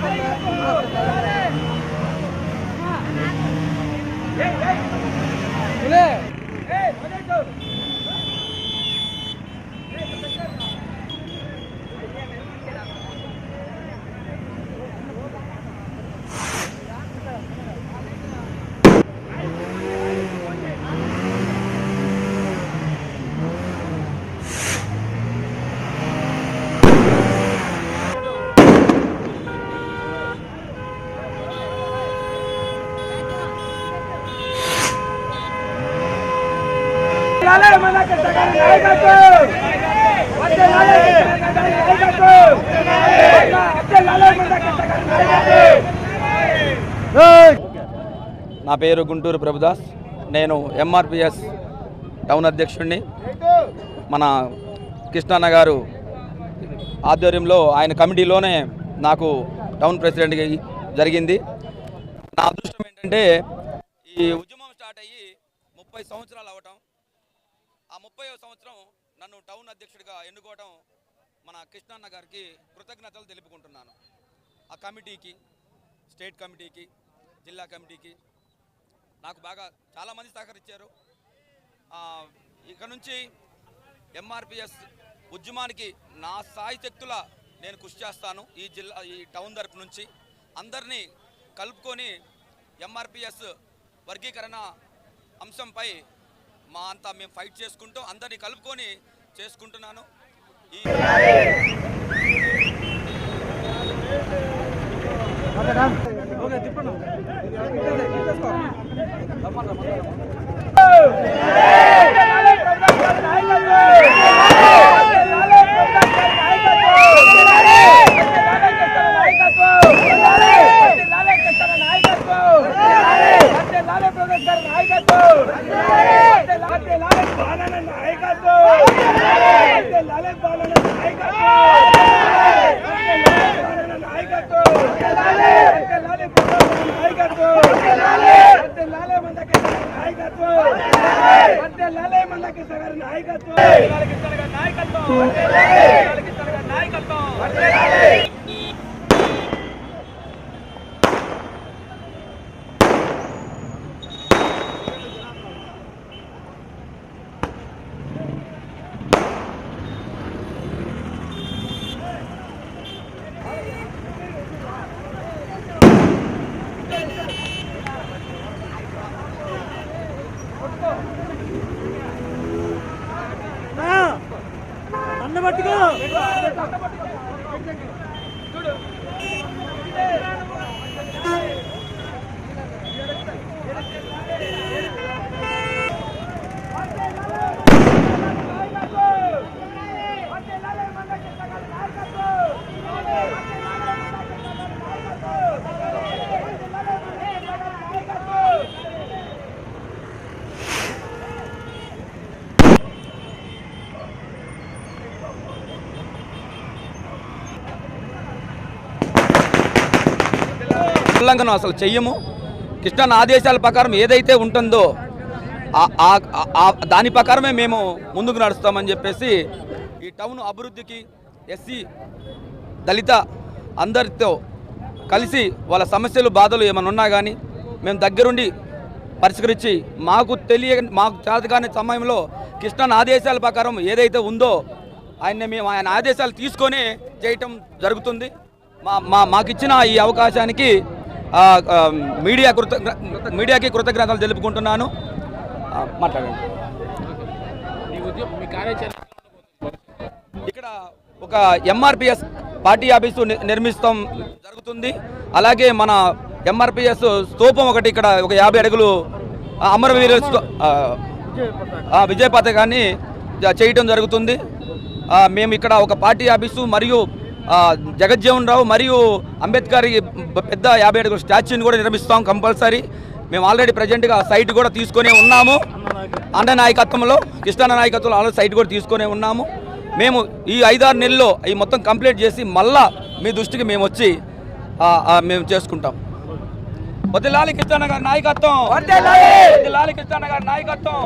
లాలే మన కష్టకారి నాయకత్వం వచ్చే మన నా పేరు గుంటూరు ప్రభుదాస్. నేను ఎంఆర్పిఎస్ టౌన్ అధ్యక్షుడిని. మన కృష్ణన్న గారు ఆధ్వర్యంలో ఆయన కమిటీలోనే నాకు టౌన్ ప్రెసిడెంట్గా జరిగింది. నా అదృష్టం ఏంటంటే ఈ ఉద్యమం స్టార్ట్ అయ్యి ముప్పై సంవత్సరాలు అవటం. ఆ ముప్పై సంవత్సరం నన్ను టౌన్ అధ్యక్షుడిగా ఎన్నుకోవటం మన కృష్ణన్న గారికి కృతజ్ఞతలు తెలుపుకుంటున్నాను. ఆ కమిటీకి స్టేట్ కమిటీకి జిల్లా కమిటీకి నాకు బాగా చాలామంది సహకరించారు. ఆ, ఇక నుంచి ఎంఆర్పిఎస్ ఉద్యమానికి నా సాయశక్తుల నేను కృషి చేస్తాను ఈ జిల్లా ఈ టౌన్ తరపు నుంచి. అందరినీ కలుపుకొని ఎంఆర్పిఎస్ వర్గీకరణ అంశంపై మా అంతా మేము ఫైట్ చేసుకుంటూ అందరినీ కలుపుకొని చేసుకుంటున్నాను ఈ లాలే ప్రభుత్వ నాయకత్వం లాలే ప్రభుత్వ నాయకత్వం లాలే కష్టల నాయకత్వం లాలే కష్టల నాయకత్వం వచ్చే లాలే ప్రభుత్వ నాయకత్వం వచ్చే లాలే లాలే పాలన నాయకత్వం వచ్చే పాలన నాయకత్వం నాయకత్వం నాయకత్వం! వచ్చే ఉల్లంఘన అసలు చెయ్యము. కృష్ణన్ ఆదేశాల ప్రకారం ఏదైతే ఉంటుందో ఆ- దాని ప్రకారమే మేము ముందుకు నడుస్తామని చెప్పేసి ఈ టౌన్ అభివృద్ధికి ఎస్సీ దళిత అందరితో కలిసి వాళ్ళ సమస్యలు బాధలు ఏమైనా ఉన్నా కానీ మేము దగ్గరుండి పరిష్కరించి మాకు తెలియ మాకు చేతకాని సమయంలో కృష్ణన్ ఆదేశాల ప్రకారం ఏదైతే ఉందో ఆయన మేము ఆయన ఆదేశాలు తీసుకొని చేయటం జరుగుతుంది. మా మా మాకిచ్చిన ఈ అవకాశానికి మీడియా కృత మీడియాకి కృతజ్ఞతలు తెలుపుకుంటున్నాను. మాట్లాడండి. ఇక్కడ ఒక ఎంఆర్పిఎస్ పార్టీ ఆఫీసు నిర్మిస్తాం జరుగుతుంది. అలాగే మన ఎంఆర్పిఎస్ స్తూపం ఒకటి ఇక్కడ ఒక యాభై అడుగులు అమరవీర విజయ పథకాన్ని చేయటం జరుగుతుంది. మేము ఇక్కడ ఒక పార్టీ ఆఫీసు మరియు జగజ్జీవన్ రావు మరియు అంబేద్కర్ పెద్ద యాభై అడుగుల స్టాచ్యూని కూడా నిర్మిస్తాం కంపల్సరీ. మేము ఆల్రెడీ ప్రజెంట్గా సైట్ కూడా తీసుకొని ఉన్నాము. అన్న నాయకత్వంలో కృష్ణ నాయకత్వంలో ఆల్రెడీ సైట్ కూడా తీసుకొని ఉన్నాము. మేము ఈ ఐదారు నెలల్లో ఈ మొత్తం కంప్లీట్ చేసి మళ్ళా మీ దృష్టికి మేము వచ్చి ఆ, ఆ, మేము చేసుకుంటాం. వదిలాలి కృష్ణ గారి నాయకత్వం. వదిలాలి కృష్ణ గారి నాయకత్వం.